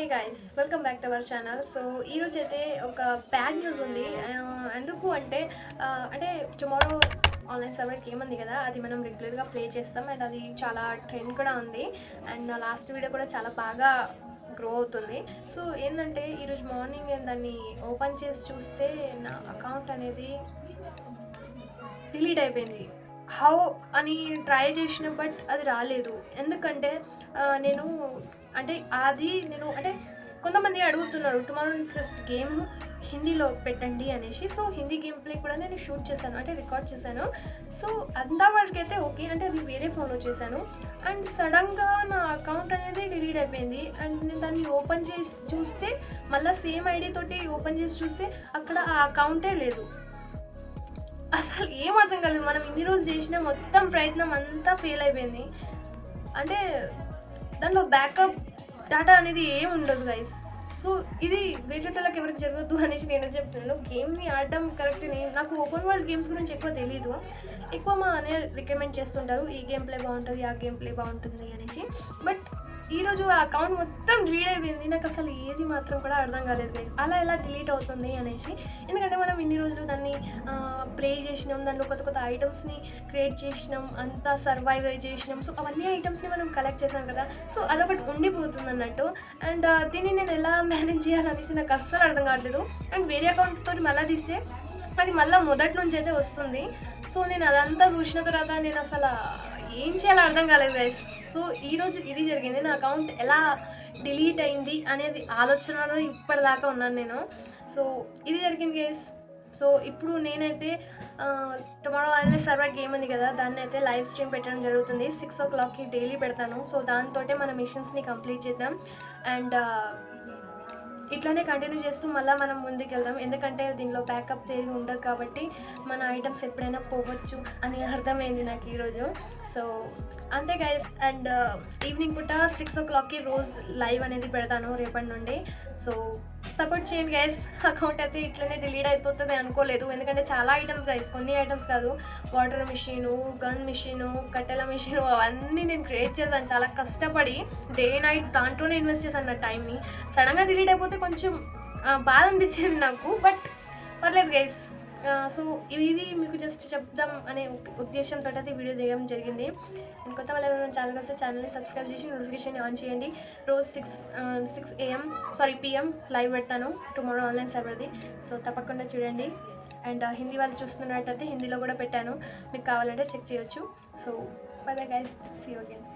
Hey guys welcome back to our channel so ఈరోజు అయితే ఒక బ్యాడ్ న్యూస్ ఉంది. ఎందుకు అంటే అంటే టుమారో ఆన్లైన్ సర్వర్ గేమ్ ఉంది కదా అది మనం రెగ్యులర్గా ప్లే చేస్తాం. అండ్ అది చాలా ట్రెండ్ కూడా ఉంది. అండ్ నా లాస్ట్ వీడియో కూడా చాలా బాగా గ్రో అవుతుంది. సో ఏంటంటే ఈరోజు మార్నింగ్ నేను దాన్ని ఓపెన్ చేసి చూస్తే నా అకౌంట్ అనేది డిలీట్ అయిపోయింది. హౌ అని ట్రై చేసిన బట్ అది రాలేదు. ఎందుకంటే నేను అంటే అది నేను అంటే కొంతమంది అడుగుతున్నారు టుమారో క్రిస్ట్ గేమ్ హిందీలో పెట్టండి అనేసి. సో హిందీ గేమ్ ప్లే కూడా నేను షూట్ చేశాను అంటే రికార్డ్ చేశాను. సో అంతా అయితే ఓకే అంటే అది వేరే ఫోన్లో చేశాను. అండ్ సడన్గా నా అకౌంట్ అనేది డిలీట్ అయిపోయింది. అండ్ నేను దాన్ని ఓపెన్ చేసి చూస్తే మళ్ళీ సేమ్ ఐడి తోటి ఓపెన్ చేసి చూస్తే అక్కడ ఆ అకౌంటే లేదు. అసలు ఏం అర్థం కాలేదు. మనం ఇన్ని రోజులు చేసిన మొత్తం ప్రయత్నం అంతా ఫెయిల్ అయిపోయింది. అంటే దాంట్లో బ్యాకప్ డేటా అనేది ఏం ఉండదు గైస్ సో ఇది వేరేటోళ్ళకి ఎవరికి జరగద్దు అనేసి నేను చెప్తున్నాను. గేమ్ని ఆడడం కరెక్ట్ నాకు ఓపెన్ వరల్డ్ గేమ్స్ గురించి ఎక్కువ తెలియదు ఎక్కువ మా అనే రికమెండ్ చేస్తుంటారు ఈ గేమ్ ప్లే బాగుంటుంది ఆ గేమ్ ప్లే బాగుంటుంది అనేసి. బట్ ఈరోజు ఆ అకౌంట్ మొత్తం డిలీట్ అయిపోయింది. నాకు అసలు ఏది మాత్రం కూడా అర్థం కాలేదు గైస్ అలా ఎలా డిలీట్ అవుతుంది అనేసి. ఎందుకంటే మనం ఇన్ని రోజులు దాన్ని ప్లే చేసినాం దానిలో కొత్త కొత్త ఐటమ్స్ని క్రియేట్ చేసినాం అంతా సర్వైవ్ చేసినాం. సో అవన్నీ ఐటమ్స్ని మనం కలెక్ట్ చేసాం కదా. సో అదొకటి ఉండిపోతుంది అన్నట్టు. అండ్ దీన్ని నేను ఎలా మేనేజ్ చేయాలనేసి నాకు అస్సలు అర్థం కావట్లేదు. అండ్ వేరే అకౌంట్ తోటి మళ్ళీ తీస్తే అది మళ్ళీ మొదటి నుంచి అయితే వస్తుంది. సో నేను అదంతా చూసిన తర్వాత నేను అసలు ఏం చేయాలో అర్థం కాలేదు గైస్ సో ఈరోజు ఇది జరిగింది. నా అకౌంట్ ఎలా డిలీట్ అయింది అనేది ఆలోచనలో ఇప్పటిదాకా ఉన్నాను నేను. సో ఇది జరిగింది గైస్ సో ఇప్పుడు నేనైతే టుమారో అనేది సర్వర్ గేమ్ ఉంది కదా దాన్ని అయితే లైవ్ స్ట్రీమ్ పెట్టడం జరుగుతుంది. సిక్స్ ఓ క్లాక్కి డైలీ పెడతాను. సో దాంతో మన మిషన్స్ని కంప్లీట్ చేద్దాం. అండ్ ఇట్లానే కంటిన్యూ చేస్తూ మళ్ళీ మనం ముందుకు వెళ్దాం ఎందుకంటే దీనిలో బ్యాకప్ తేదీ ఉండదు కాబట్టి మన ఐటమ్స్ ఎప్పుడైనా పోవచ్చు అని అర్థమైంది నాకు ఈరోజు. సో అంతే గైస్ అండ్ ఈవినింగ్ పూట సిక్స్ ఓ క్లాక్కి రోజు లైవ్ అనేది పెడతాను రేపటి నుండి. సో సపోర్ట్ చేయండి గైస్ అకౌంట్ అయితే ఇట్లనే డిలీట్ అయిపోతుంది అనుకోలేదు. ఎందుకంటే చాలా ఐటమ్స్ గైస్ కొన్ని ఐటమ్స్ కాదు. వాటర్ మిషను గన్ మిషను కట్టెల మిషను అవన్నీ నేను క్రియేట్ చేశాను. చాలా కష్టపడి డే నైట్ దాంట్లోనే ఇన్వెస్ట్ చేశాను నా టైంని సడన్గా డిలీట్ అయిపోతే కొంచెం బాధ అనిపించింది నాకు. బట్ పర్లేదు గైస్ సో ఇది మీకు జస్ట్ చెప్దాం అనే ఉద్దేశంతో అయితే వీడియో చేయడం జరిగింది. నేను కొత్త వాళ్ళు ఏమైనా ఛానల్ వస్తే ఛానల్ని సబ్స్క్రైబ్ చేసి నోటిఫికేషన్ ఆన్ చేయండి. రోజు six six AM sorry PM live పెడతాను. టుమారో ఆన్లైన్ సర్వర్ది సో తప్పకుండా చూడండి. అండ్ హిందీ వాళ్ళు చూస్తున్నట్టయితే హిందీలో కూడా పెట్టాను. మీకు కావాలంటే చెక్ చేయొచ్చు. So bye bye guys see again